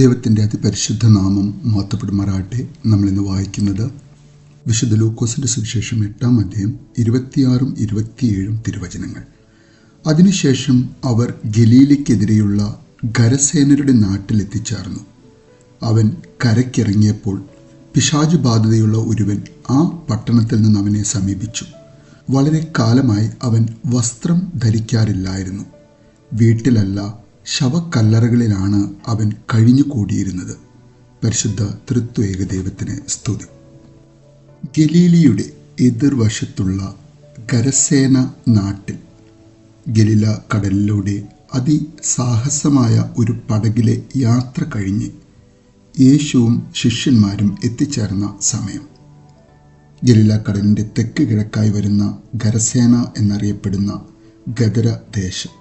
ദൈവത്തിന്റെ അതിപരിശുദ്ധ നാമം മാത്തപ്പെടുമാറാട്ടെ നമ്മളിന്ന് വായിക്കുന്നത് വിശുദ്ധ ലൂക്കോസിന്റെ സുവിശേഷം എട്ടാം അധ്യായം ഇരുപത്തിയാറും ഇരുപത്തിയേഴും തിരുവചനങ്ങൾ. അതിനുശേഷം അവർ ഗലീലയ്ക്കെതിരെയുള്ള ഖരസേനരുടെ നാട്ടിലെത്തിച്ചേർന്നു അവൻ കരയ്ക്കിറങ്ങിയപ്പോൾ പിശാചു ബാധിതയുള്ള ഒരുവൻ ആ പട്ടണത്തിൽ നിന്ന് അവനെ സമീപിച്ചു. വളരെ കാലമായി അവൻ വസ്ത്രം ധരിക്കാറില്ലായിരുന്നു. വീട്ടിലല്ല ശവക്കല്ലറകളിലാണ് അവൻ കഴിഞ്ഞുകൂടിയിരുന്നത് പരിശുദ്ധ തൃത്വേക ദൈവത്തിന് സ്തുതി. ഗലീലിയുടെ എതിർവശത്തുള്ള കരസേന നാട്ടിൽ ഗലീല കടലിലൂടെ അതിസാഹസമായ ഒരു പടകിലെ യാത്ര കഴിഞ്ഞ് യേശുവും ശിഷ്യന്മാരും എത്തിച്ചേർന്ന സമയം. ഗലീല കടലിന്റെ തെക്ക് കിഴക്കായി വരുന്ന ഖരസേന എന്നറിയപ്പെടുന്ന ഗദര ദേശം.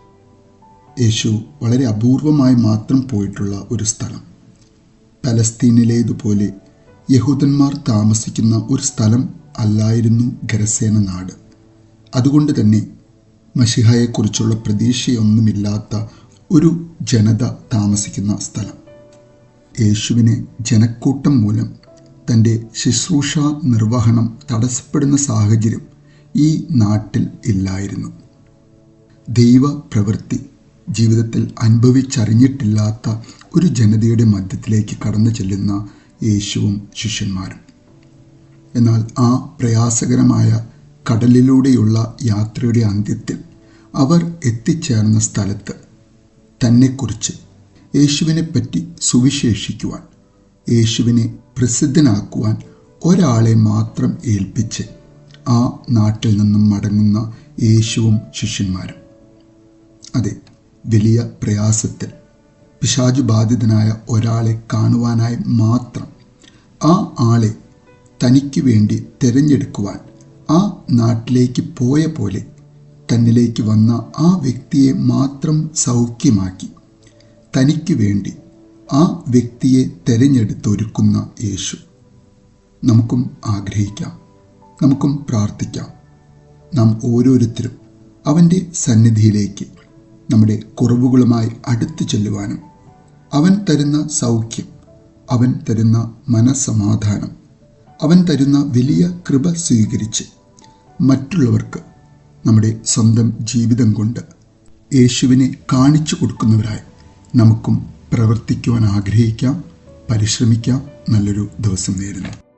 യേശു വളരെ അപൂർവമായി മാത്രം പോയിട്ടുള്ള ഒരു സ്ഥലം. പലസ്തീനിലേതുപോലെ യഹൂദന്മാർ താമസിക്കുന്ന ഒരു സ്ഥലം അല്ലായിരുന്നു ഖരസേന നാട്. അതുകൊണ്ട് തന്നെ മഷിഹയെക്കുറിച്ചുള്ള പ്രതീക്ഷയൊന്നുമില്ലാത്ത ഒരു ജനത താമസിക്കുന്ന സ്ഥലം. യേശുവിനെ ജനക്കൂട്ടം മൂലം തന്റെ ശുശ്രൂഷ നിർവഹണം തടസ്സപ്പെടുന്ന സാഹചര്യം ഈ നാട്ടിൽ ഇല്ലായിരുന്നു. ദൈവ പ്രവൃത്തി ജീവിതത്തിൽ അനുഭവിച്ചറിഞ്ഞിട്ടില്ലാത്ത ഒരു ജനതയുടെ മധ്യത്തിലേക്ക് കടന്നു ചെല്ലുന്ന യേശുവും ശിഷ്യന്മാരും. എന്നാൽ ആ പ്രയാസകരമായ കടലിലൂടെയുള്ള യാത്രയുടെ അന്ത്യത്തിൽ അവർ എത്തിച്ചേർന്ന സ്ഥലത്ത് തന്നെക്കുറിച്ച് യേശുവിനെപ്പറ്റി സുവിശേഷിക്കുവാൻ യേശുവിനെ പ്രസിദ്ധനാക്കുവാൻ ഒരാളെ മാത്രം ഏൽപ്പിച്ച് ആ നാട്ടിൽ നിന്നും മടങ്ങുന്ന യേശുവും ശിഷ്യന്മാരും. അതെ വലിയ പ്രയാസത്തിൽ പിശാചു ബാധിതനായ ഒരാളെ കാണുവാനായി മാത്രം ആ ആളെ തനിക്ക് വേണ്ടി തിരഞ്ഞെടുക്കുവാൻ ആ നാട്ടിലേക്ക് പോയ പോലെ തന്നിലേക്ക് വന്ന ആ വ്യക്തിയെ മാത്രം സൗഖ്യമാക്കി തനിക്ക് വേണ്ടി ആ വ്യക്തിയെ തിരഞ്ഞെടുത്തൊരുക്കുന്ന യേശു. നമുക്കും ആഗ്രഹിക്കാം നമുക്കും പ്രാർത്ഥിക്കാം. നാം ഓരോരുത്തരും അവന്റെ സന്നിധിയിലേക്ക് നമ്മുടെ കുറവുകളുമായി അടുത്തു ചെല്ലുവാനും അവൻ തരുന്ന സൗഖ്യം അവൻ തരുന്ന മനസ്സമാധാനം അവൻ തരുന്ന വലിയ കൃപ സ്വീകരിച്ച് മറ്റുള്ളവർക്ക് നമ്മുടെ സ്വന്തം ജീവിതം കൊണ്ട് യേശുവിനെ കാണിച്ചു കൊടുക്കുന്നവരായി നമുക്കും പ്രവർത്തിക്കുവാൻ ആഗ്രഹിക്കാം പരിശ്രമിക്കാം. നല്ലൊരു ദിവസം നേരുന്നു.